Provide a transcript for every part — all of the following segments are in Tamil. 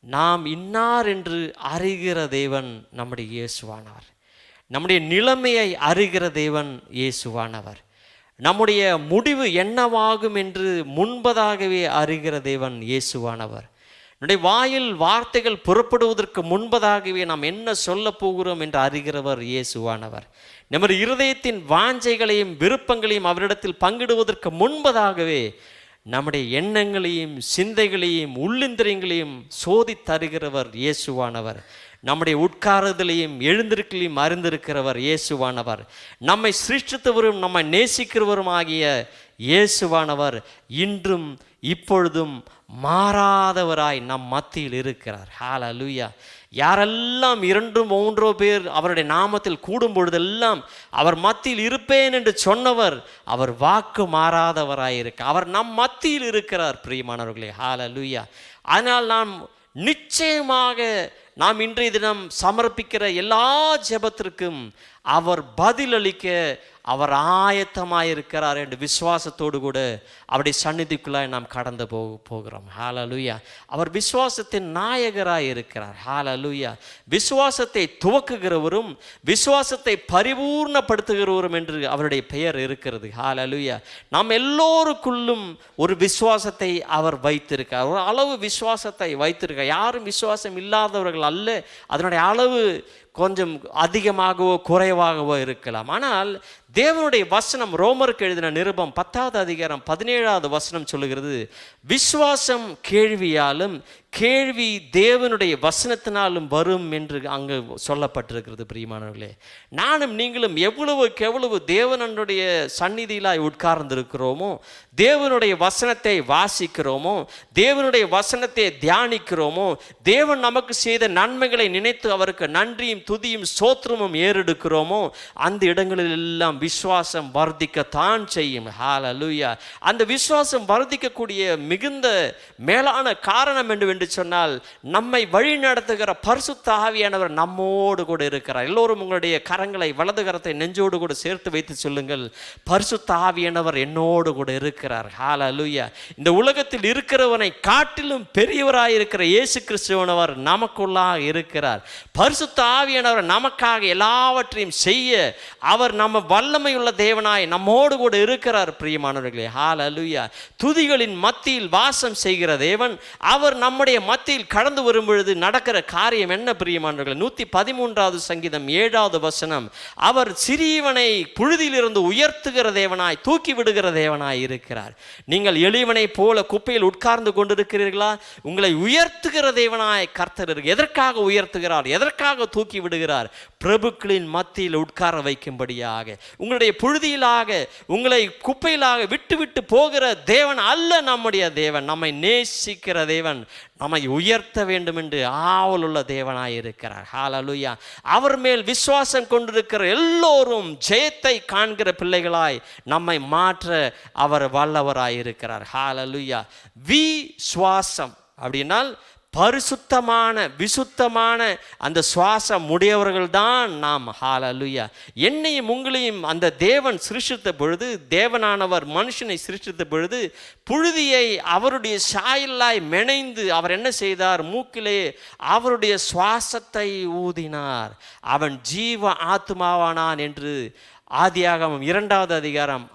நாம் இன்னார் என்று அறிகிற தேவன் நம்முடைய இயேசுவானவர் நம்முடைய நிலைமையை அறிகிற தேவன் இயேசுவானவர். நம்முடைய முடிவு என்னவாகும் என்று முன்பதாகவே அறிகிற தேவன் இயேசுவானவர். நம்முடைய வாயில் வார்த்தைகள் புறப்படுவதற்கு முன்பதாகவே நாம் என்ன சொல்லப் போகிறோம் என்று அறிகிறவர் இயேசுவானவர். நமது இருதயத்தின் வாஞ்சைகளையும் விருப்பங்களையும் அவரிடத்தில் பங்கிடுவதற்கு முன்பதாகவே நம்முடைய எண்ணங்களையும் சிந்தைகளையும் உள்ளிந்திரியங்களையும் சோதித் தருகிறவர் இயேசுவானவர். நம்முடைய உட்காரதிலையும் எழுந்திருக்கலையும் அறிந்திருக்கிறவர் இயேசுவானவர். நம்மை சிருஷ்டித்தவரும் நம்மை நேசிக்கிறவரும் ஆகிய இயேசுவானவர் இன்றும் இப்பொழுதும் மாறாதவராய் நம் மத்தியில் இருக்கிறார். ஹalleluya யாரெல்லாம் இரண்டு மூன்றோ பேர் அவருடைய நாமத்தில் கூடும் பொழுதெல்லாம் அவர் மத்தியில் இருப்பேன் என்று சொன்னவர் அவர் வாக்கு மாறாதவராயிருக்க அவர் நம் மத்தியில் இருக்கிறார் பிரியமானவர்களே. ஹalleluya அதனால் நாம் நிச்சயமாக நாம் இன்றைய தினம் சமர்ப்பிக்கிற எல்லா ஜெபத்திற்கும் அவர் பதிலளிக்க அவர் ஆயத்தமாக இருக்கிறார் என்று விசுவாசத்தோடு கூட அவருடைய சந்நிதிக்குள்ளாய் நாம் கடந்து போ போகிறோம். ஹாலலுயா அவர் விசுவாசத்தின் நாயகராக இருக்கிறார் ஹாலலுயா விசுவாசத்தை துவக்குகிறவரும் விசுவாசத்தை பரிபூர்ணப்படுத்துகிறவரும் என்று அவருடைய பெயர் இருக்கிறது. ஹாலலுயா நாம் எல்லோருக்குள்ளும் ஒரு விசுவாசத்தை அவர் வைத்திருக்கார் ஒரு அளவு விசுவாசத்தை வைத்திருக்கார் யாரும் விசுவாசம் இல்லாதவர்கள் அல்ல. அதனுடைய அளவு கொஞ்சம் அதிகமாகவோ குறைவாகவோ இருக்கலாம். ஆனால் தேவனுடைய வசனம் ரோமருக்கு எழுதின நிருபம் பத்தாவது அதிகாரம் பதினேழாவது வசனம் சொல்லுகிறது விசுவாசம் கேள்வியாலும் கேள்வி தேவனுடைய வசனத்தினாலும் வரும் என்று அங்கு சொல்லப்பட்டிருக்கிறது பிரியமானவர்களே. நானும் நீங்களும் எவ்வளவுக்கு எவ்வளவு தேவனனுடைய சந்நிதியிலாய் உட்கார்ந்திருக்கிறோமோ தேவனுடைய வசனத்தை வாசிக்கிறோமோ தேவனுடைய வசனத்தை தியானிக்கிறோமோ தேவன் நமக்கு செய்த நன்மைகளை நினைத்து அவருக்கு நன்றியும் துதியும் சோத்திரமும் ஏறெடுக்கிறோமோ அந்த இடங்களில் எல்லாம் விசுவாசம் வர்த்திக்கத்தான் செய்யும். ஹalleluya அந்த விசுவாசம் வர்த்திக்கக்கூடிய மிகுந்த மேலான காரணம் என்று என்று சொன்னால் நம்மை வழி நடத்துகிற பரிசுத்த ஆவியானவர் நம்மோடு கூட இருக்கிறார். எல்லோரும் உங்களுடைய கரங்களை வலது கரத்தை நெஞ்சோடு கூட சேர்த்து வைத்து சொல்லுங்கள் பரிசுத்த ஆவியானவர் என்னோடு கூட இருக்கிறார். ஹால ஹalleluya இந்த உலகத்தில் இருக்கிறவனை காட்டிலும் பெரியவராய் இருக்கிற இயேசு கிறிஸ்துவனவர் நமக்குள்ளாக இருக்கிறார். பரிசுத்த ஆவியானவர் நமக்காக எல்லாவற்றையும் செய்ய அவர் நம்ம வல்லமை உள்ள தேவனாய் நம்மோடு கூட இருக்கிறார் பிரியமானவர்களே. ஹால ஹalleluya துதிகளின் மத்தியில் வாசம் செய்கிற தேவன் அவர் நம்முடைய மத்தியில் கடந்து வரும் பொழுது நடக்கிற காரியம் என்ன பிரியமானவர்கள்? நூற்றி பதிமூன்றாவது சங்கீதம் ஏழாவது வசனம். அவர் சிறியவனை புழுதியிலிருந்து உயர்த்துகிற தேவனாய் தூக்கி விடுகிற தேவனாய் இருக்கிறார். நீங்கள் எளியவனை போல குப்பையில் உட்கார்ந்து கொண்டிருக்கிறீர்களா? உங்களை உயர்த்துகிற தேவனாய் கர்த்தர் இருக்கு எதற்காக உயர்த்துகிறார்? எதற்காக தூக்கி விடுகிறார்? பிரபுக்களின் மத்தியில் உட்கார வைக்கும்படியாக. உங்களுடைய புழுதியிலாக உங்களை குப்பையிலாக விட்டு விட்டு போகிற தேவன் அல்ல நம்முடைய தேவன். நம்மை நேசிக்கிற தேவன். நம்மை உயர்த்த வேண்டும் என்று ஆவலுள்ள தேவனாய் இருக்கிறார். ஹாலலுயா அவர் மேல் விசுவாசம் கொண்டிருக்கிற எல்லோரும் ஜெயத்தை காண்கிற பிள்ளைகளாய் நம்மை மாற்ற அவர் வல்லவராய் இருக்கிறார். ஹாலலுயா வி சுவாசம் அப்படின்னால் பரிசுத்தமான விசுத்தமான அந்த சுவாசம் உடையவர்கள் தான் நாம். ஹாலலுயா என்னையும் உங்களையும் அந்த தேவன் சிருஷ்டித்த பொழுது தேவனானவர் மனுஷனை சிருஷ்டித்த பொழுது புழுதியை அவருடைய சாயலாய் மெனைந்து அவர் என்ன செய்தார்? மூக்கிலே அவருடைய சுவாசத்தை ஊதினார். அவன் ஜீவ ஆத்மாவானான் என்று ஆதியாகமம் இரண்டாவது அதிகாரம்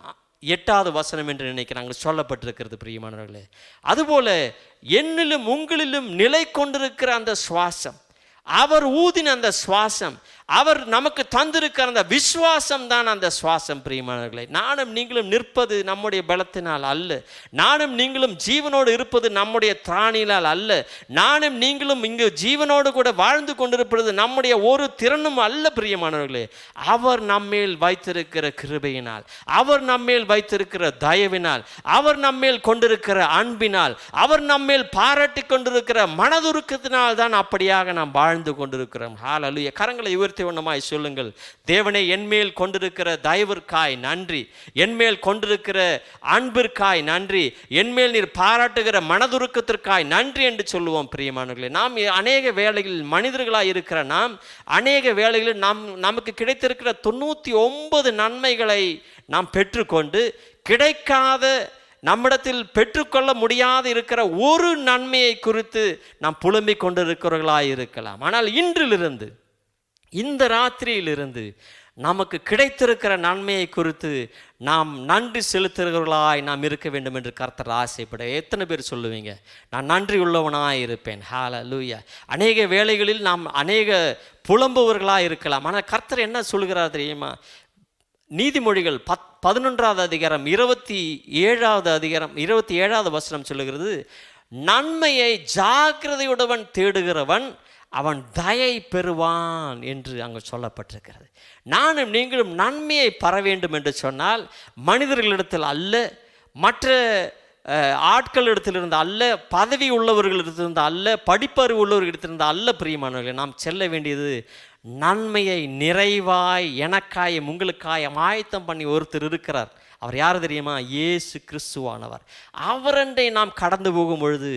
எட்டாவது வசனம் என்று நினைக்கிறாங்க சொல்லப்பட்டிருக்கிறது பிரியமானவர்களே. அதுபோல என்னிலும் உங்களிலும் நிலை கொண்டிருக்கிற அந்த சுவாசம் அவர் ஊதின அந்த சுவாசம் அவர் நமக்கு தந்திருக்கிற அந்த விசுவாசம் தான் அந்த சுவாசம் பிரியமானவர்களே. நானும் நீங்களும் நிற்பது நம்முடைய பலத்தினால் அல்ல. நானும் நீங்களும் ஜீவனோடு இருப்பது நம்முடைய திராணியினால் அல்ல. நானும் நீங்களும் இங்கு ஜீவனோடு கூட வாழ்ந்து கொண்டிருப்பது நம்முடைய ஒரு திறனும் அல்ல பிரியமானவர்களே. அவர் நம்மேல் வைத்திருக்கிற கிருபையினால் அவர் நம்மேல் வைத்திருக்கிற தயவினால் அவர் நம்மேல் கொண்டிருக்கிற அன்பினால் அவர் நம்மேல் பாராட்டி கொண்டிருக்கிற மனதுருக்கத்தினால் தான் அப்படியாக நாம் வாழ்ந்து கொண்டிருக்கிறோம். ஹாலலுய. கரங்களை உயர்த்தி வண்ணமாய் சொல்லுங்கள். தேவனை என்மேல் கொண்டிருக்கிற தயவிற்காய் நன்றி. என்மேல் கொண்டிருக்கிற அன்பிற்காய் நன்றி. என்மேல் நீர் பாராட்டுகிற மனதுருக்கத்திற்காய் நன்றி என்று சொல்லுவோம் பிரியமானவர்களே. நாம் அநேக வேலைகளில் மனிதர்களாக இருக்கிற நாம் அநேக வேலைகளில் நாம் நமக்கு கிடைத்திருக்கிற தொண்ணூற்றி ஒன்பது நன்மைகளை நாம் பெற்றுக்கொண்டு கிடைக்காத நம்மிடத்தில் பெற்றுக்கொள்ள முடியாது இருக்கிற ஒரு நன்மையை குறித்து நாம் புலம்பிக் கொண்டிருக்கிறவர்களாக இருக்கலாம். ஆனால் இன்றிலிருந்து இந்த ராத்திரியிலிருந்து நமக்கு கிடைத்திருக்கிற நன்மையை குறித்து நாம் நன்றி செலுத்துகிறவர்களாய் நாம் இருக்க வேண்டும் என்று கர்த்தர் ஆசைப்பட எத்தனை பேர் சொல்லுவீங்க? நான் நன்றி உள்ளவனாக இருப்பேன். ஹால லூயா அநேக வேலைகளில் நாம் அநேக புலம்புவர்களாக இருக்கலாம். ஆனால் கர்த்தர் என்ன சொல்கிறார் தெரியுமா? நீதிமொழிகள் பத் பதினொன்றாவது அதிகாரம் இருபத்தி ஏழாவது அதிகாரம் இருபத்தி ஏழாவது வசனம் சொல்லுகிறது நன்மையை ஜாக்கிரதையுடவன் தேடுகிறவன் அவன் தயை பெறுவான் என்று அங்கு சொல்லப்பட்டிருக்கிறது. நானும் நீங்களும் நன்மையை பெற வேண்டும் என்று சொன்னால் மனிதர்களிடத்தில் அல்ல மற்ற ஆட்களிடத்திலிருந்து அல்ல பதவி உள்ளவர்களிடத்திலிருந்து அல்ல படிப்பறிவு உள்ளவர்களிடத்திலிருந்து அல்ல பிரியமானவர்களே நாம் செல்ல வேண்டியது நன்மையை நிறைவாய் எனக்காயும் உங்களுக்காயும் ஆயத்தம் பண்ணி ஒருத்தர் இருக்கிறார். அவர் யார் தெரியுமா? இயேசு கிறிஸ்துவானவர். அவரண்டை நாம் கடந்து போகும் பொழுது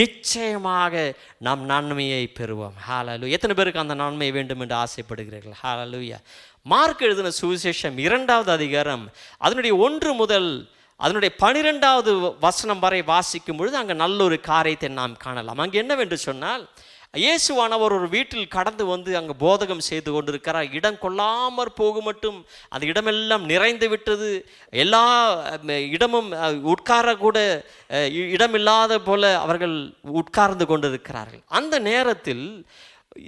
நிச்சயமாக நாம் நன்மையை பெறுவோம். ஹாலலு எத்தனை பேருக்கு அந்த நன்மை வேண்டும் என்று ஆசைப்படுகிறீர்கள்? ஹாலலுயா மார்க் எழுதின சுவிசேஷம் இரண்டாவது அதிகாரம் அதனுடைய ஒன்று முதல் அதனுடைய பனிரெண்டாவது வசனம் வரை வாசிக்கும் பொழுது அங்கே நல்ல ஒரு காரியத்தை நாம் காணலாம். அங்கே என்னவென்று சொன்னால் இயேசுவானவர் ஒரு வீட்டில் கடந்து வந்து அங்கே போதகம் செய்து கொண்டிருக்கிறார். இடம் கொள்ளாமற் போக மட்டும் அந்த இடமெல்லாம் நிறைந்து விட்டது. எல்லா இடமும் உட்காரக்கூட உட்கார கூட இ- இடமில்லாத போல அவர்கள் உட்கார்ந்து கொண்டிருக்கிறார்கள். அந்த நேரத்தில்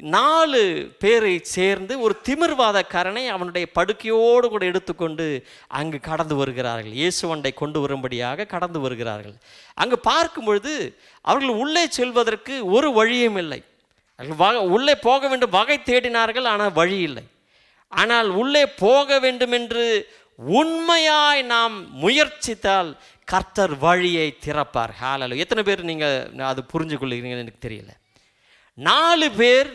நாலு பேரை சேர்ந்து ஒரு திமிர்வாதக்காரனை அவனுடைய படுக்கையோடு கூட எடுத்துக்கொண்டு அங்கு கடந்து வருகிறார்கள். இயேசுவண்டை கொண்டு வரும்படியாக கடந்து வருகிறார்கள். அங்கு பார்க்கும் பொழுது அவர்கள் உள்ளே செல்வதற்கு ஒரு வழியும் இல்லை. உள்ளே போக வேண்டும் வகை தேடினார்கள் ஆனால் வழி இல்லை. ஆனால் உள்ளே போக வேண்டும் என்று உண்மையாய் நாம் முயற்சித்தால் கர்த்தர் வழியை திறப்பார். ஹாலலு எத்தனை பேர் நீங்கள் அது புரிஞ்சு கொள்கிறீங்கன்னு எனக்கு தெரியல. நாலு பேர்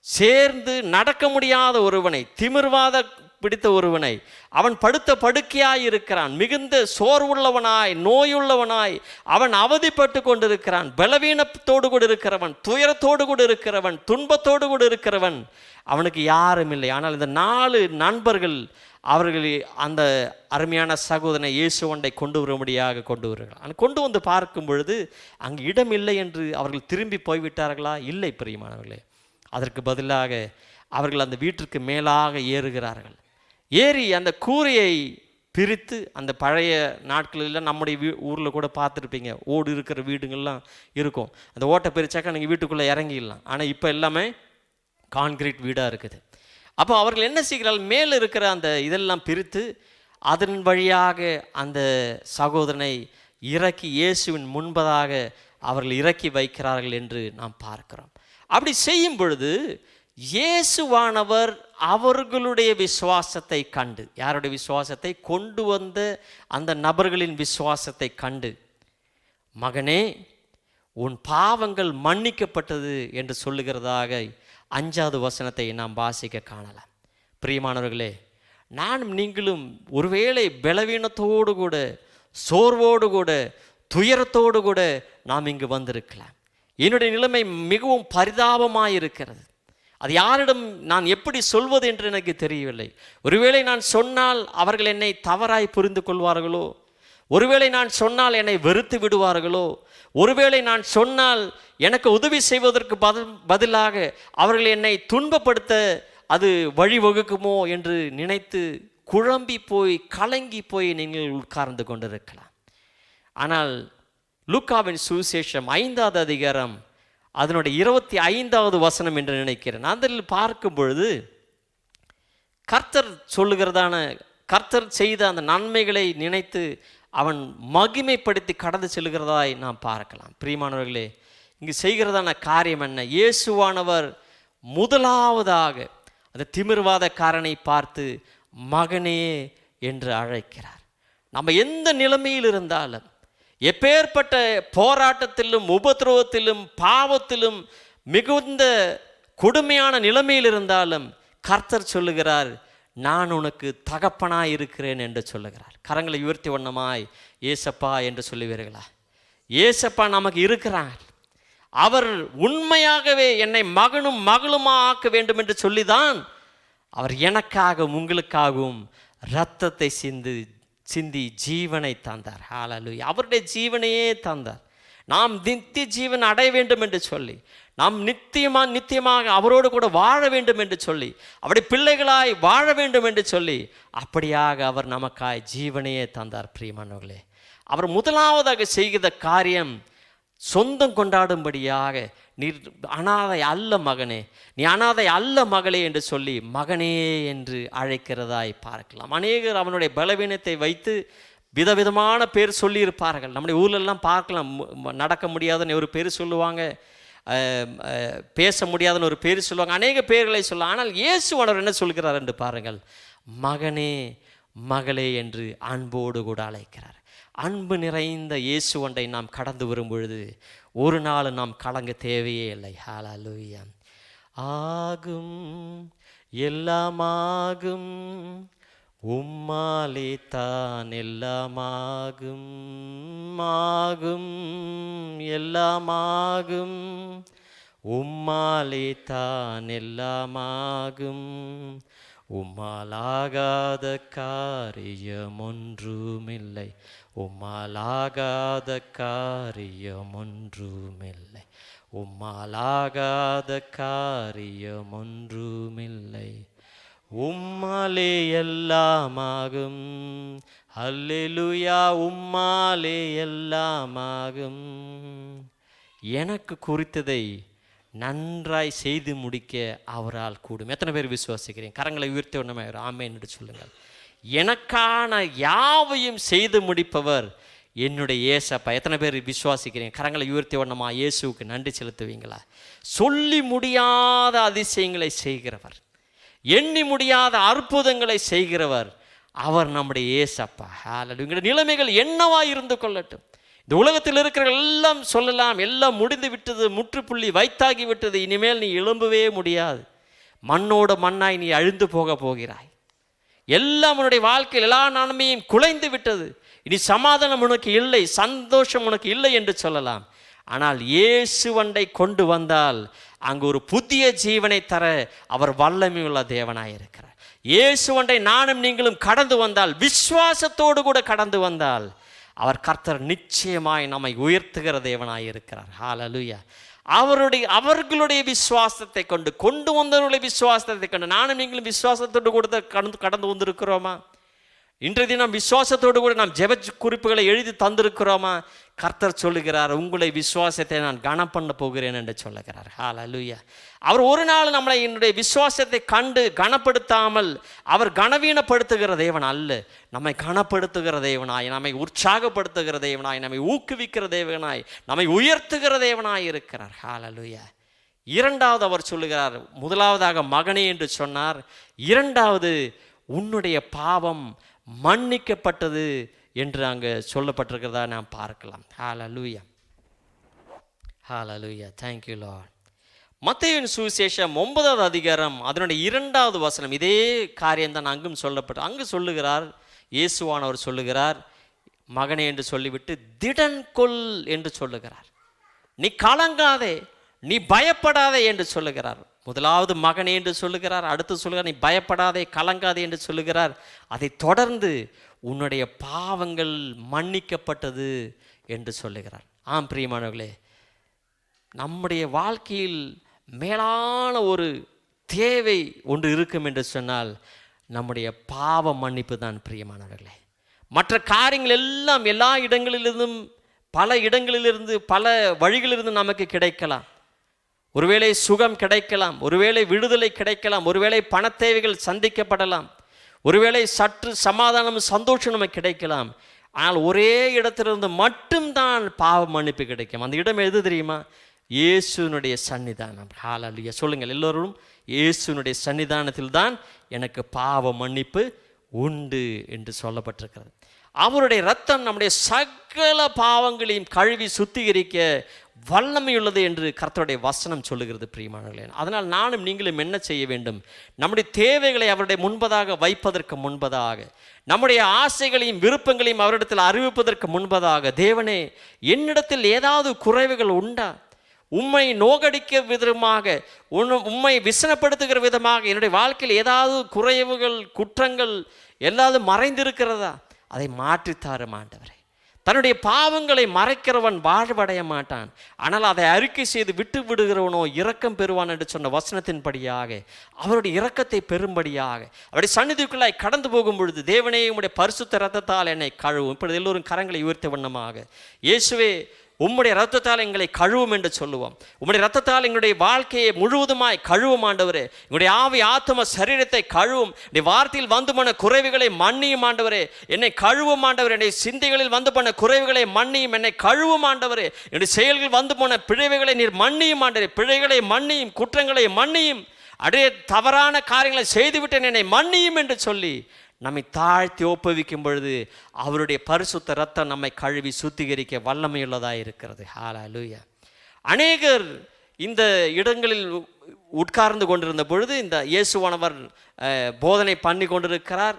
சேர்ந்து நடக்க முடியாத ஒருவனை திமிர்வாத பிடித்த ஒருவனை. அவன் படுத்த படுக்கையாய் இருக்கிறான். மிகுந்த சோர்வுள்ளவனாய் நோயுள்ளவனாய் அவன் அவதிப்பட்டு கொண்டிருக்கிறான். பலவீனத்தோடு கூட இருக்கிறவன் துயரத்தோடு கூட இருக்கிறவன் துன்பத்தோடு கூட இருக்கிறவன். அவனுக்கு யாரும் இல்லை. ஆனால் இந்த நாலு நண்பர்கள் அவர்கள் அந்த அருமையான சகோதரனை இயேசுவண்டை கொண்டு வரும்படியாக கொண்டு வருகிறார். ஆனால் கொண்டு வந்து பார்க்கும் பொழுது அங்கு இடம் இல்லை என்று அவர்கள் திரும்பி போய்விட்டார்களா? இல்லை பிரியமானவர்களே. அதற்கு பதிலாக அவர்கள் அந்த வீட்டிற்கு மேலாக ஏறுகிறார்கள். ஏறி அந்த கூரையை பிரித்து அந்த பழைய நாட்களில் நம்முடைய வீ ஊரில் கூட பார்த்துருப்பீங்க. ஓடு இருக்கிற வீடுங்கள்லாம் இருக்கும். அந்த ஓட்டை பிரிச்சாக்கா நீங்கள் வீட்டுக்குள்ளே இறங்கிடலாம். ஆனால் இப்போ எல்லாமே கான்கிரீட் வீடாக இருக்குது. அப்போ அவர்கள் என்ன செய்கிறார்கள்? மேலே இருக்கிற அந்த இதெல்லாம் பிரித்து அதன் வழியாக அந்த சகோதரனை இறக்கி இயேசுவின் முன்பதாக அவர்கள் இறக்கி வைக்கிறார்கள் என்று நாம் பார்க்கிறோம். அப்படி செய்யும் பொழுது இயேசுவானவர் அவர்களுடைய விசுவாசத்தை கண்டு. யாருடைய விசுவாசத்தை? கொண்டு வந்த அந்த நபர்களின் விசுவாசத்தை கண்டு. மகனே உன் பாவங்கள் மன்னிக்கப்பட்டது என்று சொல்லுகிறதாக அஞ்சாவது வசனத்தை நாம் வாசிக்க காணலாம். பிரியமானவர்களே நானும் நீங்களும் ஒருவேளை பலவீனத்தோடு கூட சோர்வோடு கூட துயரத்தோடு கூட நாம் இங்கு வந்திருக்கலாம். என்னுடைய நிலைமை மிகவும் பரிதாபமாக இருக்கிறது அது யாரிடம் நான் எப்படி சொல்வது என்று எனக்கு தெரியவில்லை. ஒருவேளை நான் சொன்னால் அவர்கள் என்னை தவறாய் புரிந்து கொள்வார்களோ? ஒருவேளை நான் சொன்னால் என்னை வெறுத்து விடுவார்களோ? ஒருவேளை நான் சொன்னால் எனக்கு உதவி செய்வதற்கு பதிலாக அவர்கள் என்னை துன்பப்படுத்த அது வழிவகுக்குமோ என்று நினைத்து குழம்பி போய் கலங்கி போய் நீங்கள் உட்கார்ந்து கொண்டிருக்கலாம். ஆனால் லூக்காவின் சுவிசேஷம் ஐந்தாவது அதிகாரம் அதனுடைய இருபத்தி ஐந்தாவது வசனம் என்று நினைக்கிறேன். அதில் பார்க்கும் பொழுது கர்த்தர் சொல்லுகிறதான கர்த்தர் செய்த அந்த நன்மைகளை நினைத்து அவன் மகிமைப்படுத்தி கடந்து செல்கிறதாய் நாம் பார்க்கலாம். பிரியமானவர்களே இங்கு செய்கிறதான காரியம் என்ன? இயேசுவானவர் முதலாவதாக அந்த திமிர்வாதக்காரனை பார்த்து மகனே என்று அழைக்கிறார். நம்ம எந்த நிலைமையில் இருந்தாலும் எப்பேற்பட்ட போராட்டத்திலும் உபதிரவத்திலும் பாவத்திலும் மிகுந்த கொடுமையான நிலைமையில் இருந்தாலும் கர்த்தர் சொல்லுகிறார் நான் உனக்கு தகப்பனாய் இருக்கிறேன் என்று சொல்லுகிறார். கரங்களை உயர்த்தி வண்ணமாய் ஏசப்பா என்று சொல்லுவீர்களா? ஏசப்பா நமக்கு இருக்கிறார். அவர் உண்மையாகவே என்னை மகனும் மகளுமா ஆக்க வேண்டும் என்று சொல்லிதான் அவர் எனக்காகவும் உங்களுக்காகவும் இரத்தத்தை சிந்து சிந்தி ஜீவனை தந்தார். ஹாலலு அவருடைய ஜீவனையே தந்தார். நாம் நித்திய ஜீவன் அடைய வேண்டும் என்று சொல்லி நாம் நித்தியமாக நித்தியமாக அவரோடு கூட வாழ வேண்டும் என்று சொல்லி அவருடைய பிள்ளைகளாய் வாழ வேண்டும் என்று சொல்லி அப்படியாக அவர் நமக்காய் ஜீவனையே தந்தார் பிரியமானவர்களே. அவர் முதலாவதாக செய்கிற காரியம் சொந்தம் கொண்டாடும்படியாக நீர் அனாதை அல்ல மகனே. நீ அனாதை அல்ல மகளே என்று சொல்லி மகனே என்று அழைக்கிறதாய் பார்க்கலாம். அநேகர் அவனுடைய பலவீனத்தை வைத்து விதவிதமான பேர் சொல்லியிருப்பார்கள். நம்முடைய ஊர்லெல்லாம் பார்க்கலாம். நடக்க முடியாதுன்னு ஒரு பேர் சொல்லுவாங்க. பேச முடியாதுன்னு ஒரு பேர் சொல்லுவாங்க. அநேக பேர்களை சொல்லலாம் ஆனால் இயேசுவானவர் என்ன சொல்கிறார்? என்று பாருங்கள். மகனே மகளே என்று அன்போடு கூட அழைக்கிறார். அன்பு நிறைந்த இயேசுவண்டை நாம் கடந்து வரும் பொழுது ஒரு நாள் நாம் கலங்க தேவையே இல்லை. ஹாலா லூயா ஆகும். எல்லாமாகும் உம்மாலே தான் எல்லாமாகும் ஆகும். எல்லாமாகும் உம்மாலே தான் எல்லாமாகும் உம்மாலாகாத காரியம் ஒன்றுமில்லை உம்மாலாகாத காரியம் ஒன்றுமில்லை உம்மாலாகாத காரியம் ஒன்றுமில்லை உம்மாலே எல்லாமாகும். அல்லெலுயா உம்மாலே எல்லாமாகும். எனக்கு குறித்ததை நன்றாய் செய்து முடிக்க அவரால் கூடும். எத்தனை பேர் விசுவாசிக்கிறீங்க? கரங்களை உயர்த்தி ஒன்றுமே ஆமேன் என்று சொல்லுங்கள். எனக்கான யாவையும் செய்து முடிப்பவர் என்னுடைய ஏசப்பா. எத்தனை பேர் விசுவாசிக்கிறீங்க? கரங்களை உயர்த்தி ஒன்றமா இயேசுவுக்கு நன்றி செலுத்துவீங்களா? சொல்லி முடியாத அதிசயங்களை செய்கிறவர் எண்ணி முடியாத அற்புதங்களை செய்கிறவர் அவர் நம்முடைய ஏசப்பா. ஹalleluya. உங்களுடைய நிலைமைகள் என்னவா இருந்து கொள்ளட்டும். இந்த உலகத்தில் இருக்கிற எல்லாம் சொல்லலாம் எல்லாம் முடிந்து விட்டது முற்றுப்புள்ளி வைத்தாகி விட்டது இனிமேல் நீ எழும்பவே முடியாது. மண்ணோட மண்ணாய் நீ அழிந்து போக போகிறாய். எல்லாம் உன்னுடைய வாழ்க்கையில் எல்லா நன்மையும் குலைந்து விட்டது. இனி சமாதானம் உனக்கு இல்லை சந்தோஷம் உனக்கு இல்லை என்று சொல்லலாம். ஆனால் இயேசுவண்டை கொண்டு வந்தால் அங்கு ஒரு புதிய ஜீவனை தர அவர் வல்லமை உள்ள தேவனாய் இருக்கிறார். இயேசுவண்டை நானும் நீங்களும் கடந்து வந்தால் விசுவாசத்தோடு கூட கடந்து வந்தால் அவர் கர்த்தர் நிச்சயமாய் நம்மை உயர்த்துகிற தேவனாய் இருக்கிறார். ஹாலலுயா அவருடைய அவர்களுடைய விசுவாசத்தை கொண்டு கொண்டு வந்தவர்களுடைய விசுவாசத்தை கொண்டு நானும் நீங்களும் விசுவாசத்தோடு கூட கடந்து கடந்து வந்திருக்கிறோமா? இன்றைய தினம் விசுவாசத்தோடு கூட நாம் ஜெப குறிப்புகளை எழுதி தந்திருக்கிறோமா? கர்த்தர் சொல்லுகிறார் உங்களை விசுவாசத்தை நான் கனம் பண்ண போகிறேன் என்று சொல்லுகிறார். ஹalleluya அவர் ஒரு நாள் நம்மளை என்னுடைய விசுவாசத்தை கண்டு கனப்படுத்தாமல் அவர் கனவீனப்படுத்துகிற தேவன் அல்ல. நம்மை கனப்படுத்துகிற தேவனாய் நம்மை உற்சாகப்படுத்துகிற தேவனாய் நம்மை ஊக்குவிக்கிற தேவனாய் நம்மை உயர்த்துகிற தேவனாய் இருக்கிறார். ஹalleluya இரண்டாவது அவர் சொல்லுகிறார் முதலாவதாக மகனே என்று சொன்னார் இரண்டாவது உன்னுடைய பாவம் மன்னிக்கப்பட்டது என்று அங்கே சொல்லப்பட்டிருக்கிறதா நாம் பார்க்கலாம். ஹalleluya ஹalleluya thank you lord. மத்தேயுவின் சுவிசேஷம் ஒன்பதாவது அதிகாரம் அதனுடைய இரண்டாவது வசனம். இதே காரியம்தான் அங்கும் சொல்லப்பட்டு அங்கு சொல்லுகிறார் இயேசுவானவர் சொல்லுகிறார் மகனே என்று சொல்லிவிட்டு திடன் கொல் என்று சொல்லுகிறார். நீ கலங்காதே நீ பயப்படாதே என்று சொல்லுகிறார். முதலாவது மகனே என்று சொல்லுகிறார் அடுத்து சொல்லுகிறார் நீ பயப்படாதே கலங்காதே என்று சொல்லுகிறார். அதை தொடர்ந்து உன்னுடைய பாவங்கள் மன்னிக்கப்பட்டது என்று சொல்லுகிறார். ஆம் பிரியமானவர்களே நம்முடைய வாழ்க்கையில் மேலான ஒரு தேவை ஒன்று இருக்கும் என்று சொன்னால் நம்முடைய பாவ மன்னிப்பு தான் பிரியமானவர்களே. மற்ற காரியங்கள் எல்லாம் எல்லா இடங்களிலிருந்தும் பல இடங்களிலிருந்து பல வழிகளிலிருந்து நமக்கு கிடைக்கலாம். ஒருவேளை சுகம் கிடைக்கலாம் ஒருவேளை விடுதலை கிடைக்கலாம் ஒருவேளை பணத்தேவைகள் சந்திக்கப்படலாம் ஒருவேளை சற்று சமாதானம் சந்தோஷம் நமக்கு கிடைக்கலாம் ஆனால் ஒரே இடத்திலிருந்து மட்டும்தான் பாவ மன்னிப்பு கிடைக்கும். அந்த இடம் எது தெரியுமா? இயேசுனுடைய சன்னிதானம் ஹalleluya சொல்லுங்கள் எல்லோரும் இயேசுனுடைய சன்னிதானத்தில் தான் எனக்கு பாவ மன்னிப்பு உண்டு என்று சொல்லப்பட்டிருக்கிறது. அவருடைய ரத்தம் நம்முடைய சகல பாவங்களையும் கழுவி சுத்திகரிக்க வல்லமையுள்ளது என்று கர்த்தருடைய வசனம் சொல்லுகிறது பிரியமானங்களே அதனால் நானும் நீங்களும் என்ன செய்ய வேண்டும்? நம்முடைய தேவைகளை அவருடைய முன்பதாக வைப்பதற்கு முன்பதாக நம்முடைய ஆசைகளையும் விருப்பங்களையும் அவரிடத்தில் அறிவிப்பதற்கு முன்பதாக தேவனே என்னிடத்தில் ஏதாவது குறைவுகள் உண்டா? உம்மை நோகடிக்க விதமாக உன் உம்மை விசனப்படுத்துகிற விதமாக என்னுடைய வாழ்க்கையில் ஏதாவது குறைவுகள் குற்றங்கள் எல்லாவது மறைந்திருக்கிறதா? அதை மாற்றித்தாரும் ஆண்டவரே. தன்னுடைய பாவங்களை மறைக்கிறவன் வாழ்வடைய மாட்டான். ஆனால் அதை அறிக்கை செய்து விட்டு விடுகிறவனோ இரக்கம் பெறுவான் என்று சொன்ன வசனத்தின்படியாக அவருடைய இரக்கத்தை பெறும்படியாக அவருடைய சந்நிதிக்குள்ளாய் கடந்து போகும் பொழுது தேவனே உடைய பரிசுத்த ரத்தத்தால் என்னை கழுவும். இப்பொழுது எல்லோரும் கரங்களை உயர்த்த வண்ணமாக இயேசுவே உம்முடைய ரத்தத்தால் எங்களை கழுவும் என்று சொல்லுவோம். உம்முடைய ரத்தத்தால் எங்களுடைய வாழ்க்கையை முழுவதுமாய் கழுவும் ஆண்டவரே. எங்களுடைய ஆவி ஆத்ம சரீரத்தை கழுவும். என்னுடைய வார்த்தையில் வந்து பண்ண குறைவுகளை மன்னியும் ஆண்டவரே. என்னை கழுவும் ஆண்டவர். என்னுடைய சிந்தைகளில் வந்து பண்ண குறைவுகளை மன்னியும். என்னை கழுவும் ஆண்டவரே. என்னுடைய செயல்கள் வந்து போன பிழைவுகளை நீர் மன்னியும் ஆண்டவரே. பிழைகளை மன்னியும் குற்றங்களை மன்னியும். அடைய தவறான காரியங்களை செய்துவிட்டேன். என்னை மன்னியும் என்று சொல்லி நம்மை தாழ்த்தி ஒப்புவிக்கும் பொழுது அவருடைய பரிசுத்த ரத்தம் நம்மை கழுவி சுத்திகரிக்க வல்லமையுள்ளதாக இருக்கிறது. ஹாலா ஹalleluya அநேகர் இந்த இடங்களில் உட்கார்ந்து கொண்டிருந்த பொழுது இந்த இயேசுவானவர் போதனை பண்ணி கொண்டிருக்கிறார்.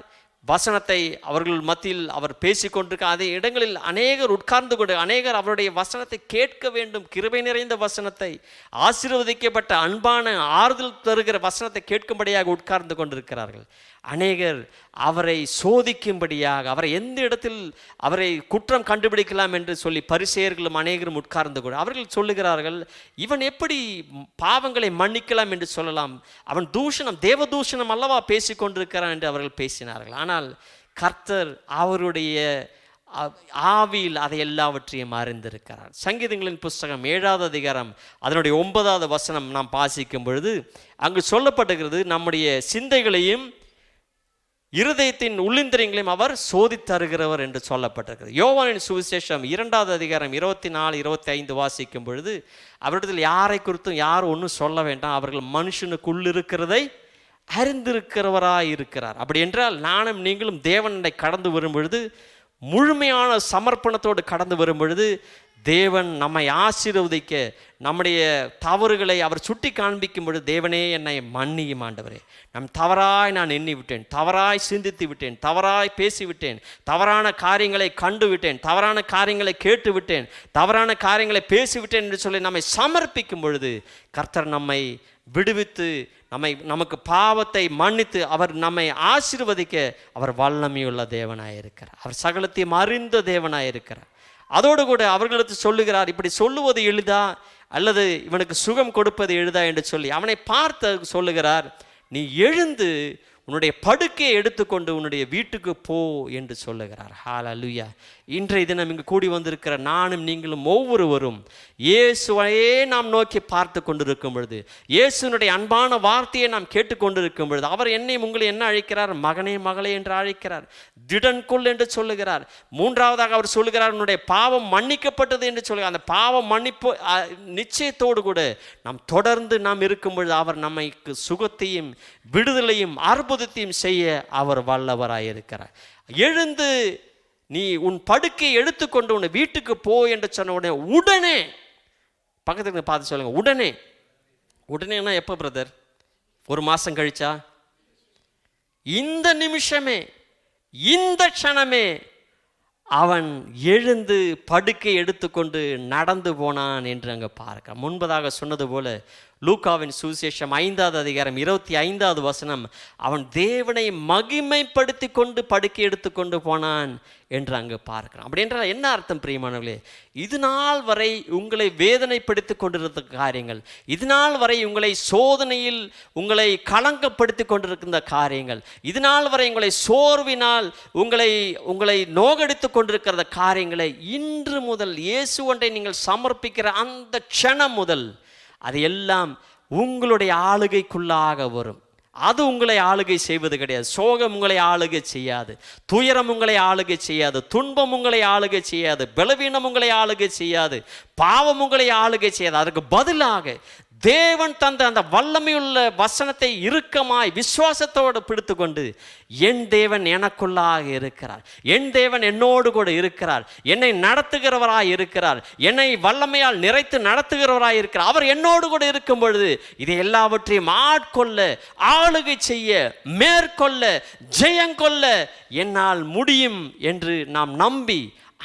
வசனத்தை அவர்கள் மத்தியில் அவர் பேசி கொண்டிருக்க அதே இடங்களில் அநேகர் உட்கார்ந்து கொண்டு அநேகர் அவருடைய வசனத்தை கேட்க வேண்டும். கிருபை நிறைந்த வசனத்தை ஆசீர்வதிக்கப்பட்ட அன்பான ஆறுதல் தருகிற வசனத்தை கேட்கும்படியாக உட்கார்ந்து கொண்டிருக்கிறார்கள். அநேகர் அவரை சோதிக்கும்படியாக அவரை எந்த இடத்தில் அவரை குற்றம் கண்டுபிடிக்கலாம் என்று சொல்லி பரிசெயர்களும் அநேகரும் உட்கார்ந்து கொண்டு அவர்கள் சொல்லுகிறார்கள் இவன் எப்படி பாவங்களை மன்னிக்கலாம் என்று சொல்லலாம்? அவன் தூஷணம் தேவ தூஷணம் அல்லவா பேசி கொண்டிருக்கிறான் என்று அவர்கள் பேசினார்கள். ஆனால் கர்த்தர் அவருடைய ஆவியில் அதை எல்லாவற்றையும் அறிந்திருக்கிறார். சங்கீதங்களின் புஸ்தகம் ஏழாவது அதிகாரம் அதனுடைய ஒன்பதாவது வசனம் நாம் வாசிக்கும் பொழுது அங்கு சொல்லப்படுகிறது நம்முடைய சிந்தைகளையும் இருதயத்தின் உள்ளிந்திரியங்களையும் அவர் சோதித்தருகிறவர் என்று சொல்லப்பட்டிருக்கிறது. யோவானின் சுவிசேஷம் இரண்டாவது அதிகாரம் இருபத்தி நாலு இருபத்தி ஐந்து வாசிக்கும் பொழுது அவரிடத்தில் யாரை குறித்தும் யாரும் ஒன்றும் சொல்ல வேண்டாம் அவர்கள் மனுஷனுக்குள் இருக்கிறதை அறிந்திருக்கிறவராய் இருக்கிறார். அப்படி என்றால் நானும் நீங்களும் தேவனை கடந்து வரும் பொழுது முழுமையான சமர்ப்பணத்தோடு கடந்து வரும் பொழுது தேவன் நம்மை ஆசீர்வதிக்க நம்முடைய தவறுகளை அவர் சுட்டி காண்பிக்கும் பொழுது தேவனே என்னை மன்னியும் ஆண்டவரே. நம் தவறாய் நான் எண்ணி விட்டேன் தவறாய் சிந்தித்து விட்டேன் தவறாய் பேசிவிட்டேன் தவறான காரியங்களை கண்டு விட்டேன் தவறான காரியங்களை கேட்டு விட்டேன் தவறான காரியங்களை பேசிவிட்டேன் என்று சொல்லி நம்மை சமர்ப்பிக்கும் பொழுது கர்த்தர் நம்மை விடுவித்து நம்மை நமக்கு பாவத்தை மன்னித்து அவர் நம்மை ஆசீர்வதிக்க அவர் வல்லமையுள்ள தேவனாயிருக்கிறார். அவர் சகலத்தையும் அறிந்த தேவனாயிருக்கிறார். அதோடு கூட அவர்களுக்கு சொல்லுகிறார் இப்படி சொல்லுவது எளிதா? அல்லது இவனுக்கு சுகம் கொடுப்பது எளிதா? என்று சொல்லி அவனை பார்த்து சொல்லுகிறார் நீ எழுந்து உன்னுடைய படுக்கையை எடுத்துக்கொண்டு உன்னுடைய வீட்டுக்கு போ என்று சொல்லுகிறார். ஹalleluya இன்றைய தினம் இங்கு கூடி வந்திருக்கிற நானும் நீங்களும் ஒவ்வொருவரும் இயேசுவையே நாம் நோக்கி பார்த்து கொண்டிருக்கும் பொழுது இயேசுனுடைய அன்பான வார்த்தையை நாம் கேட்டுக்கொண்டிருக்கும் பொழுது அவர் என்னை உங்களை என்ன அழைக்கிறார்? மகனே மகளே என்று அழைக்கிறார். திடன் கொள் என்று சொல்லுகிறார். மூன்றாவதாக அவர் சொல்லுகிறார் உன்னுடைய பாவம் மன்னிக்கப்பட்டது என்று சொல்லுகிறார். அந்த பாவம் மன்னிப்பு நிச்சயத்தோடு கூட நாம் தொடர்ந்து நாம் இருக்கும் பொழுது அவர் நம்மைக்கு சுகத்தையும் விடுதலையும் அற்புதத்தையும் செய்ய அவர் வல்லவராயிருக்கிறார். எழுந்து நீ உன் படுக்கையை எடுத்துக்கொண்டு உன்னை வீட்டுக்கு போ என்று சொன்ன உடனே உடனே பக்கத்துல பார்த்து சொல்லுங்க உடனே. உடனேனா எப்போ பிரதர் ஒரு மாதம் கழிச்சா? இந்த நிமிஷமே இந்த க்ஷணமே அவன் எழுந்து படுக்கை எடுத்துக்கொண்டு நடந்து போனான் என்று அங்கே பார்க்க. முன்பதாக சொன்னது போல லூக்காவின் சுவிசேஷம் ஐந்தாவது அதிகாரம் இருபத்தி ஐந்தாவது வசனம் அவன் தேவனை மகிமைப்படுத்தி கொண்டு படுக்கை எடுத்துக்கொண்டு போனான் என்று அங்கு பார்க்கிறோம் அப்படி என்றால் என்ன அர்த்தம் பிரியமானவர்களே? இது நாள் வரை உங்களை வேதனைப்படுத்தி கொண்டிருந்த காரியங்கள் இது நாள் வரை உங்களை சோதனையில் உங்களை களங்கப்படுத்தி கொண்டிருக்கின்ற காரியங்கள் இது நாள் வரை உங்களை சோர்வினால் உங்களை உங்களை நோகடித்து கொண்டிருக்கிற காரியங்களை இன்று முதல் இயேசு ஒன்றை நீங்கள் சமர்ப்பிக்கிற அந்த க்ஷணம் முதல் அது எல்லாம் உங்களுடைய ஆளுகைக்குள்ளாக வரும். அது உங்களை ஆளுகை செய்வது கிடையாது. சோகம் உங்களை ஆளுகை செய்யாது. துயரம் உங்களை ஆளுகை செய்யாது. துன்பம் உங்களை ஆளுகை செய்யாது. பலவீனம் உங்களை ஆளுகை செய்யாது. பாவம் உங்களை ஆளுகை செய்யாது. அதற்கு பதிலாக தேவன் தந்த அந்த வல்லமையுள்ள வசனத்தை இறுக்கமாய் விசுவாசத்தோடு பிடித்து கொண்டு என் தேவன் எனக்குள்ளாக இருக்கிறார். என் தேவன் என்னோடு கூட இருக்கிறார். என்னை நடத்துகிறவராய் இருக்கிறார். என்னை வல்லமையால் நிறைத்து நடத்துகிறவராய் இருக்கிறார். அவர் என்னோடு கூட இருக்கும் பொழுது இதை எல்லாவற்றையும் ஆட்கொள்ள ஆளுகை செய்ய மேற்கொள்ள ஜெயங்கொள்ள என்னால் முடியும் என்று நாம் நம்பி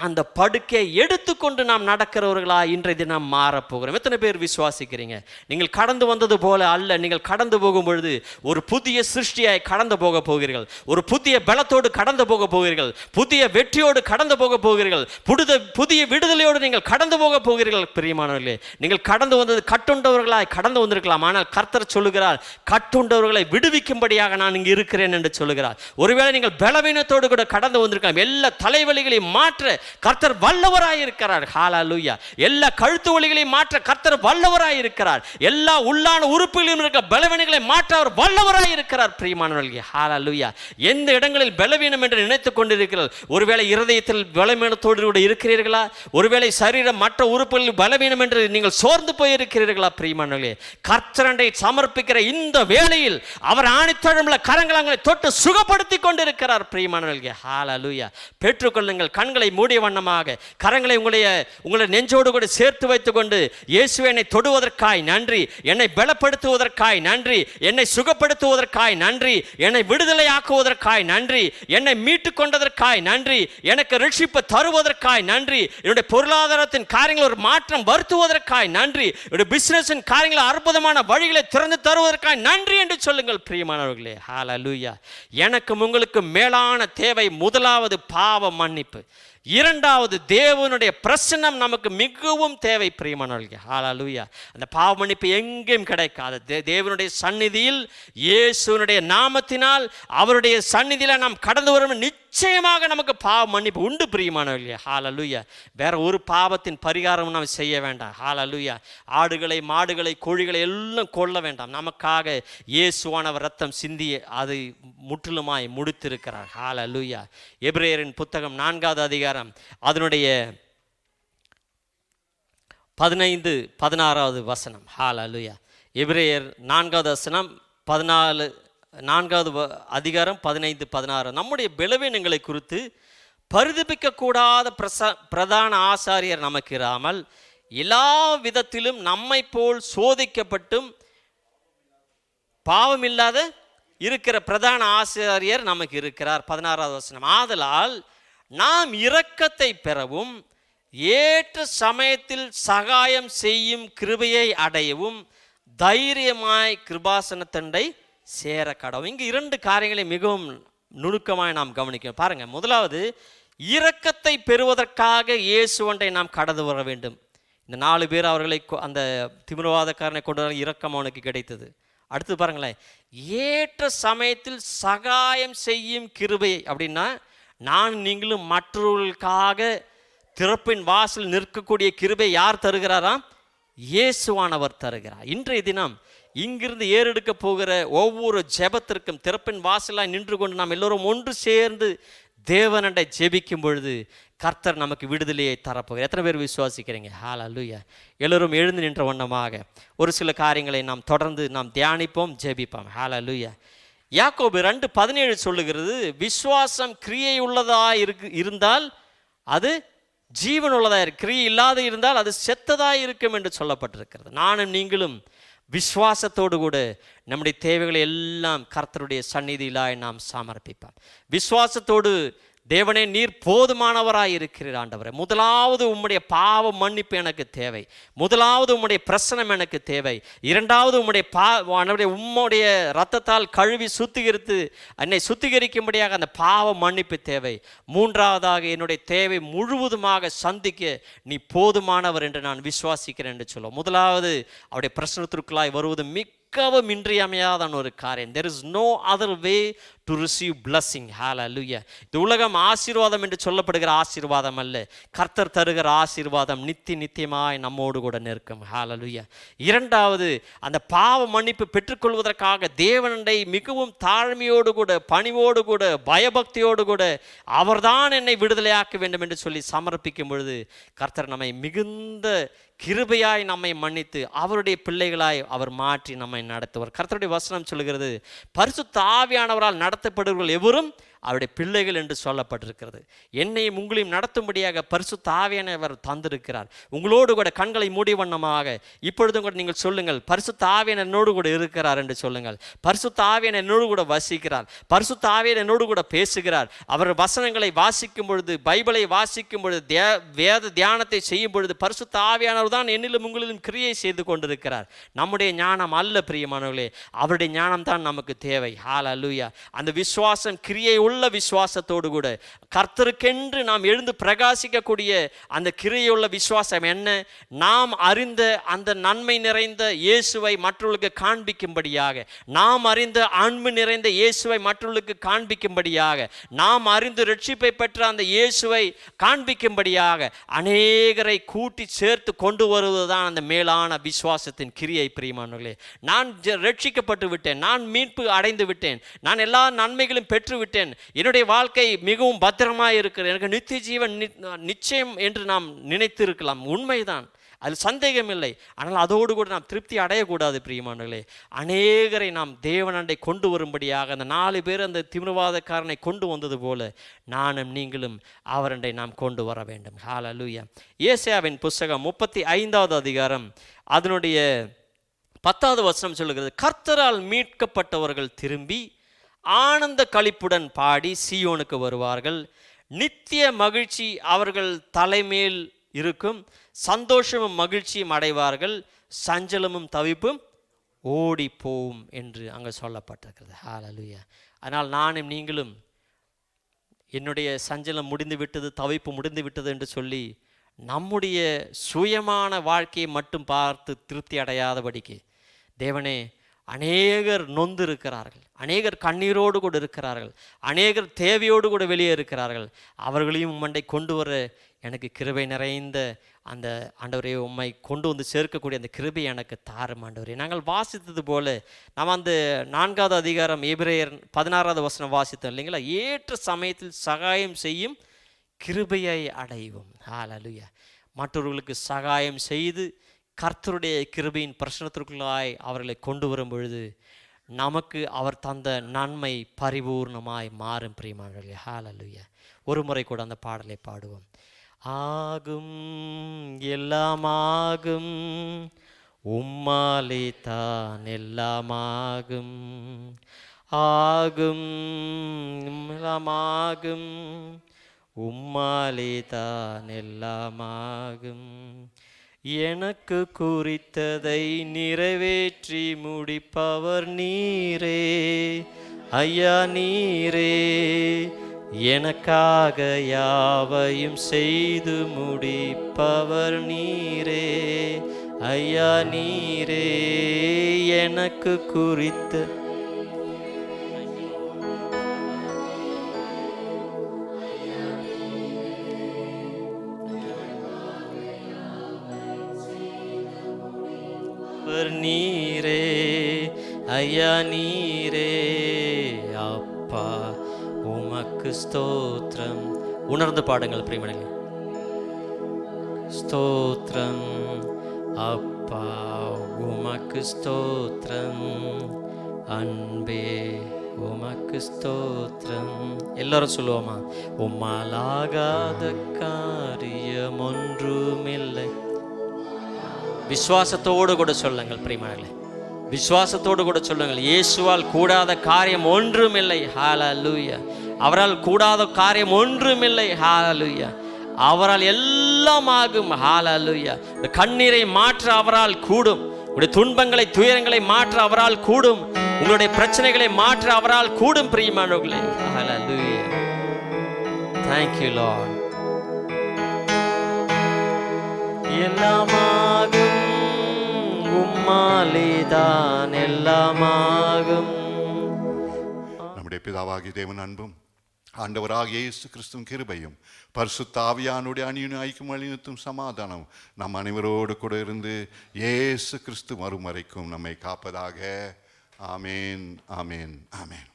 அந்த படுக்கையை எடுத்துக்கொண்டு நாம் நடக்கிறவர்களா? இன்றைய தினம் மாறப்போகிறோம். எத்தனை பேர் விசுவாசிக்கிறீங்க? நீங்கள் கடந்து வந்தது போல அல்ல. நீங்கள் கடந்து போகும் பொழுது ஒரு புதிய சிருஷ்டியாய் கடந்து போக போகிறீர்கள். ஒரு புதிய பலத்தோடு கடந்து போக போகிறீர்கள். புதிய வெற்றியோடு கடந்து போக போகிறீர்கள். புடுத புதிய விடுதலையோடு நீங்கள் கடந்து போக போகிறீர்கள். பிரியமானவர்களே நீங்கள் கடந்து வந்தது கட்டுண்டவர்களாய் கடந்து வந்திருக்கலாம். ஆனால் கர்த்தர் சொல்லுகிறார் கட்டுண்டவர்களை விடுவிக்கும்படியாக நான் இங்கு இருக்கிறேன் என்று சொல்லுகிறார். ஒருவேளை நீங்கள் பலவீனத்தோடு கூட கடந்து வந்திருக்கலாம். எல்லா தலைவலிகளையும் மாற்ற கர்த்தர் வல்லவராய் இருக்கிறார் ஹாலலூயா. எல்லா கழுத்து வலிகளையும் மாற்ற கர்த்தர் வல்லவராய் இருக்கிறார் எல்லா உள்ளான உறுப்புகளிலும் இருக்க பலவீனங்களை மாற்ற அவர் வல்லவராய் இருக்கிறார் பிரியமானவர்களே. ஹாலலூயா. எந்த இடங்களில் பலவீனம் என்று நினைத்துக் கொண்டிருக்கிறார் ஒருவேளை இருதயத்தில் பலவீனத்தோடு கூட இருக்கிறீர்களா? ஒருவேளை சரீரம் மற்ற உறுப்புகளில் பலவீனம் என்று நீங்கள் சோர்ந்து போயிருக்கிறீர்களா பிரியமானவர்களே? கர்த்தரண்டை சமர்ப்பிக்கிற இந்த வேளையில் அவர் ஆணித்தழமுள்ள கரங்களை தொட்டு சுகப்படுத்தி கொண்டிருக்கிறார் பிரியமானவர்களே. ஹாலலூயா. பெற்றுக்கொள்ளுங்கள். கண்களை மூடி வண்ணமாக. கரங்களை உங்களுடைய உங்களை நெஞ்சோடு கூட சேர்த்து வைத்துக்கொண்டு இயேசு என்னை தொடுவதற்காய் நன்றி. என்னை பலப்படுத்துவதற்காய் நன்றி. என்னை சுகப்படுத்துவதற்காய் நன்றி. என்னை விடுதலையாக்குவதற்காய் நன்றி. என்னை மீட்டு கொண்டதற்காய் நன்றி. எனக்கு ரட்சிப்பு தருவதற்காய் நன்றி. என்னுடைய பொருளாதாரத்தின் காரியங்கள் ஒரு மாற்றம் வருத்துவதற்காய் நன்றி. என்னுடைய பிசினஸின் காரியங்களை அற்புதமான வழிகளை திறந்து தருவதற்காய் நன்றி என்று சொல்லுங்கள் பிரியமானவர்களே. ஹalleluya எனக்கும் உங்களுக்கு மேலான தேவை முதலாவது பாவ மன்னிப்பு. இரண்டாவது தேவனுடைய பிரசன்னம் நமக்கு மிகவும் தேவை பிரியமானவர்களே. ஹalleluya அந்த பாவமணிப்பு எங்கேயும் கிடைக்காது. தேவனுடைய சந்நிதியில் இயேசுனுடைய நாமத்தினால் அவருடைய சந்நிதியில் நாம் கடந்து வரும் நிச்சயமாக நமக்கு பாவ மன்னிப்பு உண்டு பிரியமானவர்களே. ஹalleluya வேற ஒரு பாவத்தின் பரிகாரமும் நாம் செய்ய வேண்டாம். ஹalleluya ஆடுகளை மாடுகளை கோழிகளை எல்லாம் கொள்ள வேண்டாம். நமக்காக இயேசுவானவர் ரத்தம் சிந்தி அதை முற்றிலுமாய் முடித்திருக்கிறார். ஹalleluya எப்ரேயரின் புத்தகம் நான்காவது அதிகாரம் அதனுடைய பதினைந்து பதினாறாவது வசனம். ஹalleluya எப்ரேயர் நான்காவது வசனம் பதினாலு நான்காவது அதிகாரம் பதினைந்து பதினாறு. நம்முடைய பலவீனங்களை குறித்து பரிதபிக்கக்கூடாத பிரச பிரதான ஆசாரியர் நமக்கு இராமல் எல்லா விதத்திலும் நம்மை போல் சோதிக்கப்பட்டும் பாவமில்லாத இருக்கிற பிரதான ஆசிரியர் நமக்கு இருக்கிறார். பதினாறாவது வசனம். ஆதலால் நாம் இரக்கத்தை பெறவும் ஏற்ற சமயத்தில் சகாயம் செய்யும் கிருபையை அடையவும் தைரியமாய் கிருபாசனத்தண்டை சேர கடவும் இங்கு இரண்டு காரியங்களை மிகவும் நுணுக்கமாய் நாம் கவனிக்கணும் பாருங்கள் முதலாவது இரக்கத்தை பெறுவதற்காக இயேசுவண்டை நாம் கடந்து வர வேண்டும். இந்த நாலு பேர் அவர்களை கொ- அந்த திமிரவாதக்காரனை கொண்டு வர இரக்கம் அவனுக்கு கிடைத்தது. அடுத்து பாருங்களேன் ஏற்ற சமயத்தில் சகாயம் செய்யும் கிருபை அப்படின்னா நான் நீங்களும் மற்றவர்களுக்காக திறப்பின் வாசல் நிற்கக்கூடிய கிருபை யார் தருகிறாராம்? இயேசுவானவர் தருகிறார். இன்றைய தினம் இங்கிருந்து ஏறெடுக்க போகிற ஒவ்வொரு ஜெபத்திற்கும் திறப்பின் வாசலாக நின்று கொண்டு நாம் எல்லோரும் ஒன்று சேர்ந்து தேவனண்டை ஜெபிக்கும் பொழுது கர்த்தர் நமக்கு விடுதலையை தரப்போகிறார். எத்தனை பேர் விசுவாசிக்கிறீங்க? ஹalleluya எல்லோரும் எழுந்து நின்ற வண்ணமாக ஒரு சில காரியங்களை நாம் தொடர்ந்து நாம் தியானிப்போம் ஜெபிப்போம். ஹalleluya யாக்கோபு ரெண்டு பதினேழு சொல்லுகிறது விசுவாசம் கிரியை உள்ளதா இருக்கு இருந்தால் அது ஜீவன் உள்ளதாக இருக்கு. கிரியை இல்லாத இருந்தால் அது செத்ததாக இருக்கும் என்று சொல்லப்பட்டிருக்கிறது. நானும் நீங்களும் விசுவாசத்தோடு கூட நம்முடைய தேவைகளை எல்லாம் கர்த்தருடைய சந்நிதியிலாய் நாம் சமர்ப்பிப்போம் விசுவாசத்தோடு தேவனே நீர் போதுமானவராய் இருக்கிறீர் ஆண்டவரே. முதலாவது உம்முடைய பாவ மன்னிப்பு எனக்கு தேவை. முதலாவது உம்முடைய பிரசனம் எனக்கு தேவை. இரண்டாவது உம்முடைய பா ஆண்டவரே, உம்முடைய ரத்தத்தால் கழுவி சுத்திகரித்து என்னை சுத்திகரிக்கும்படியாக அந்த பாவ மன்னிப்பு தேவை. மூன்றாவதாக என்னுடைய தேவை முழுவதுமாக சந்திக்க நீ போதுமானவர் என்று நான் விசுவாசிக்கிறேன் என்று சொல்லுவோம். முதலாவது அவருடைய பிரசனத்திற்குள்ளாய் வருவது மிகவும் இன்றியமையாதான ஒரு காரியம். There is no other way to receive blessing ஹalleluya இந்த உலகம் ஆசீர்வாதம் என்று சொல்லப்படுகிற ஆசீர்வாதம் அல்ல. கர்த்தர் தருகிற ஆசீர்வாதம் நித்தி நித்தியமாய் நம்மோடு கூட நிற்கும். ஹalleluya இரண்டாவது அந்த பாவ மன்னிப்பு பெற்றுக்கொள்வதற்காக தேவனண்டை மிகவும் தாழ்மையோடு கூட பணிவோடு கூட பயபக்தியோடு கூட அவர்தான் என்னை விடுதலையாக்க வேண்டும் என்று சொல்லி சமர்ப்பிக்கும் பொழுது கர்த்தர் நம்மை மிகுந்த கிருபையாய் நம்மை மன்னித்து அவருடைய பிள்ளைகளாய் அவர் மாற்றி நம்மை நடத்துவார். கர்த்தருடைய வசனம் சொல்கிறது பரிசு தாவியானவரால் நட நடத்தப்படுவர்கள் எவரும் அவருடைய பிள்ளைகள் என்று சொல்லப்பட்டிருக்கிறது. என்னையும் உங்களையும் நடத்தும்படியாக பரிசு தாவியானவர் தந்திருக்கிறார். உங்களோடு கூட கண்களை மூடி வண்ணமாக. இப்பொழுதும் கூட நீங்கள் சொல்லுங்கள் பரிசு ஆவியன் என்னோடு கூட இருக்கிறார் என்று சொல்லுங்கள். பரிசு ஆவியன் என்னோடு கூட வசிக்கிறார். பரிசு ஆவியன் என்னோடு கூட பேசுகிறார். அவர் வசனங்களை வாசிக்கும் பொழுது பைபிளை வாசிக்கும் பொழுது தே- வேத தியானத்தை செய்யும் பொழுது பரிசு தாவியானவர் தான் என்னிலும் உங்களிலும் கிரியை செய்து கொண்டிருக்கிறார். நம்முடைய ஞானம் அல்ல பிரியமானவர்களே. அவருடைய ஞானம் தான் நமக்கு தேவை. ஹால் அல்லூயா அந்த விசுவாசம் கிரியை உள்ள விசுவாசத்தோடு கூட. கர்த்தருக்கென்று நாம் எழுந்து பிரகாசிக்கக்கூடிய அந்த கிரியையுள்ள விசுவாசம் என்ன? நாம் அறிந்த அந்த நன்மை நிறைந்த இயேசுவை மற்றவர்களுக்கு காண்பிக்கும்படியாக. நாம் அறிந்த அன்பு நிறைந்த இயேசுவை மற்றவர்களுக்கு காண்பிக்கும்படியாக. நாம் அறிந்து ரட்சிப்பை பெற்ற அந்த இயேசுவை காண்பிக்கும்படியாக. அநேகரை கூட்டி சேர்த்து கொண்டு வருவதுதான் அந்த மேலான விசுவாசத்தின் கிரியை பிரியமானவர்களே. நான் ரட்சிக்கப்பட்டு விட்டேன் நான் மீட்பு அடைந்து விட்டேன் நான் எல்லா நன்மைகளும் பெற்று விட்டேன் என்னுடைய வாழ்க்கை மிகவும் பத்திரமாக இருக்கிறது. எனக்கு நித்திய ஜீவன் நிச்சயம் என்று நாம் நினைத்து இருக்கலாம் உண்மைதான். அது சந்தேகம் இல்லை ஆனால் அதோடு கூட நாம் திருப்தி அடையக்கூடாது பிரியமானங்களே அநேகரை நாம் தேவனண்டை கொண்டு வரும்படியாக அந்த நாலு பேர் அந்த திமிரவாதக்காரனை கொண்டு வந்தது போல நானும் நீங்களும் அவரண்டை நாம் கொண்டு வர வேண்டும். ஹாலலூயா ஏசியாவின் புஸ்தகம் முப்பத்தி ஐந்தாவது அதிகாரம் அதனுடைய பத்தாவது வசனம் சொல்லுகிறது கர்த்தரால் மீட்கப்பட்டவர்கள் திரும்பி ஆனந்த கழிப்புடன் பாடி சியோனுக்கு வருவார்கள். நித்திய மகிழ்ச்சி அவர்கள் தலைமேல் இருக்கும். சந்தோஷமும் மகிழ்ச்சியும் அடைவார்கள். சஞ்சலமும் தவிப்பும் ஓடி போவும் என்று அங்கே சொல்லப்பட்டிருக்கிறது. ஹாலலுயா அதனால் நானும் நீங்களும் என்னுடைய சஞ்சலம் முடிந்து விட்டது தவிப்பு முடிந்து விட்டது என்று சொல்லி நம்முடைய சுயமான வாழ்க்கையை மட்டும் பார்த்து திருப்தி அடையாதபடிக்கு தேவனே அநேகர் நொந்து இருக்கிறார்கள் அநேகர் கண்ணீரோடு கூட இருக்கிறார்கள். அநேகர் தேவையோடு கூட வெளியே இருக்கிறார்கள். அவர்களையும் உம்மண்டை கொண்டு வர எனக்கு கிருபை நிறைந்த அந்த ஆண்டவரே உம்மை கொண்டு வந்து சேர்க்கக்கூடிய அந்த கிருபை எனக்கு தாரும் ஆண்டவரே. நாங்கள் வாசித்தது போல நாம் அந்த நான்காவது அதிகாரம் எபிரேயர் பதினாறாவது வசனம் வாசித்தோம் இல்லைங்களா? ஏற்ற சமயத்தில் சகாயம் செய்யும் கிருபையை அடைவோம். ஹalleluya மற்றவர்களுக்கு சகாயம் செய்து கர்த்தருடைய கிருபையின் பிரச்சனத்திற்குள்ளாய் அவர்களை கொண்டு வரும் பொழுது நமக்கு அவர் தந்த நன்மை பரிபூர்ணமாய் மாறும் பிரியமானவர்களே. ஹாலலுயா ஒரு முறை கூட அந்த பாடலை பாடுவோம். ஆகும் எல்லாமாகும் உம்மாலே தான் எல்லாமாகும் ஆகும். எல்லாமாகும் உம்மாலே தான் எல்லாமாகும் எனக்கு குறித்ததை நிறைவேற்றி முடிப்பவர் நீரே. ஐயா நீரே. எனக்காக யாவையும் செய்து முடிப்பவர் நீரே. ஐயா நீரே. எனக்கு குறித்த நீரே ஐயா நீரே அப்பா உமக்கு ஸ்தோத்திரம். உணர்ந்து பாடுங்கள் பிரியமணிகள் ஸ்தோத்திரம் அப்பா உமக்கு ஸ்தோத்திரம். அன்பே உமக்கு ஸ்தோத்திரம். எல்லாரும் சொல்லுவோமா உம்மாலாகாத காரியமொன் விசுவாசத்தோடு கூட சொல்லுங்கள் பிரியமானங்களே விசுவாசத்தோடு கூட சொல்லுங்கள். இயேசுவால் கூடாத காரியம் ஒன்றுமில்லை. ஹalleluya அவரால் கூடாத காரியம் ஒன்றுமில்லை. ஹாலூயா அவரால் எல்லாம் ஆகும். ஹalleluya இந்த கண்ணீரை மாற்ற அவரால் கூடும். உடைய துன்பங்களை துயரங்களை மாற்ற அவரால் கூடும். உங்களுடைய பிரச்சனைகளை மாற்ற அவரால் கூடும் பிரியமானவர்களே. ஹalleluya தேங்க்யூ லார்ட் எல்லாமாகும் உம்மாலேதான் எல்லாமாகும். நம்முடைய பிதாவாகிய தேவன் அன்பும் ஆண்டவராக இயேசு கிறிஸ்துவின் கிருபையும் பரிசுத்த ஆவியானுடைய அணியின் ஐக்கும் அழினத்தும் சமாதானம் நம் அனைவரோடு கூட இருந்து இயேசு கிறிஸ்து மறுமறைக்கும் நம்மை காப்பதாக. ஆமேன் ஆமேன் ஆமேன்.